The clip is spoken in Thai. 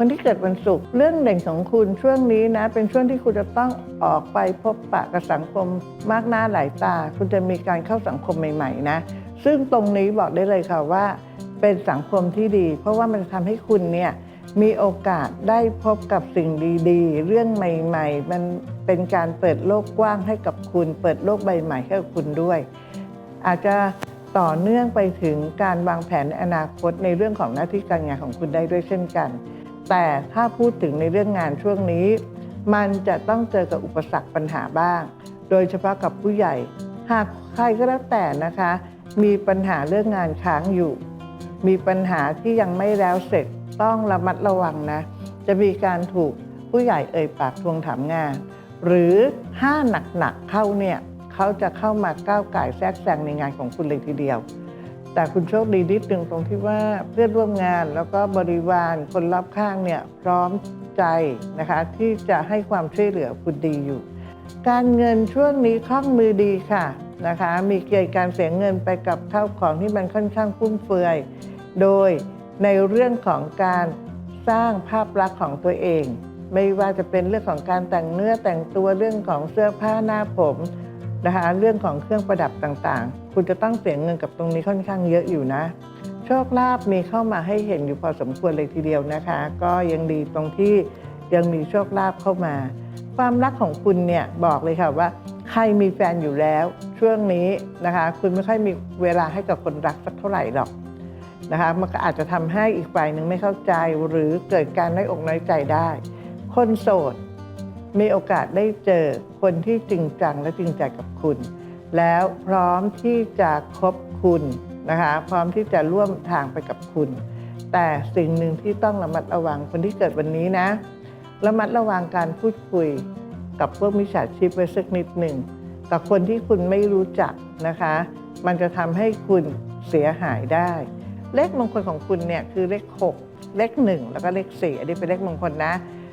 คนที่เกิดวันศุกร์เรื่องเด่นของคุณช่วงนี้นะ เป็นช่วงที่คุณจะต้องออกไปพบปะกับสังคมมากหน้าหลายตา คุณจะมีการเข้าสังคมใหม่ๆนะ ซึ่งตรงนี้บอกได้เลยค่ะว่า เป็นสังคมที่ดี เพราะว่ามันจะทำให้คุณเนี่ยมีโอกาสได้พบกับสิ่งดีๆ เรื่องใหม่ ๆ มันเป็นการเปิดโลกกว้างให้กับคุณ เปิดโลกใบใหม่ให้กับคุณด้วย อาจจะต่อเนื่องไปถึงการวางแผนในอนาคตในเรื่องของหน้าที่การงานของคุณได้ด้วยเช่นกัน แต่ถ้าพูดถึงในเรื่องงานช่วงนี้ มันจะต้องเจอกับอุปสรรคปัญหาบ้าง โดยเฉพาะกับผู้ใหญ่ หากใครก็แล้วแต่นะคะ มีปัญหาเรื่องงานค้างอยู่ มีปัญหาที่ยังไม่แล้วเสร็จต้องระมัดระวังนะ จะมีการถูกผู้ใหญ่เอ่ยปากทวงถามงาน หรือถ้าหนักๆเข้าเนี่ยเขาจะเข้ามาก้าวไก่แทรกแซงในงานของคุณเลยทีเดียว แต่คุณโชคดีนิดหนึ่งตรงที่ว่าเพื่อนร่วมงานแล้วก็บริวารคนรอบข้างเนี่ยพร้อมใจนะคะที่จะให้ความช่วยเหลือคุณดีอยู่ การเงินช่วงนี้คล่องมือดีค่ะนะคะ มีเกี่ยวกับการเสียเงินไปกับข้าวของที่มันค่อนข้างฟุ่มเฟือย โดยในเรื่องของการสร้างภาพลักษณ์ของตัวเอง ไม่ว่าจะเป็นเรื่องของการแต่งเนื้อแต่งตัวเรื่องของเสื้อผ้าหน้าผม นะคะเรื่องของเครื่องประดับต่างๆ คุณจะต้องเสียเงินกับตรงนี้ค่อนข้างเยอะอยู่นะ โชคลาภมีเข้ามาให้เห็นอยู่พอสมควรเลยทีเดียวนะคะ ก็ยังดีตรงที่ยังมีโชคลาภเข้ามา ความรักของคุณเนี่ยบอกเลยค่ะว่า ใครมีแฟนอยู่แล้ว ช่วงนี้นะคะ คุณไม่ค่อยมีเวลาให้กับคนรักสักเท่าไหร่หรอกนะคะมันก็อาจจะทำให้อีกฝ่ายหนึ่งไม่เข้าใจหรือเกิดการน้อยอกน้อยใจได้ คนโสด มีโอกาสได้เจอคนที่จริงจังและจริงใจกับคุณ แล้วพร้อมที่จะคบคุณนะคะพร้อมที่จะร่วมทางไปกับคุณ แต่สิ่งหนึ่งที่ต้องระมัดระวังคนที่เกิดวันนี้นะระมัดระวังการพูดคุยกับพวกมิจฉาชีพไว้สักนิดหนึ่งกับคนที่คุณไม่รู้จักนะคะ มันจะทำให้คุณเสียหายได้ เลขมงคลของคุณเนี่ยคือเลข 6 เลข 1 แล้วก็เลข 4 อันนี้เป็นเลขมงคลนะ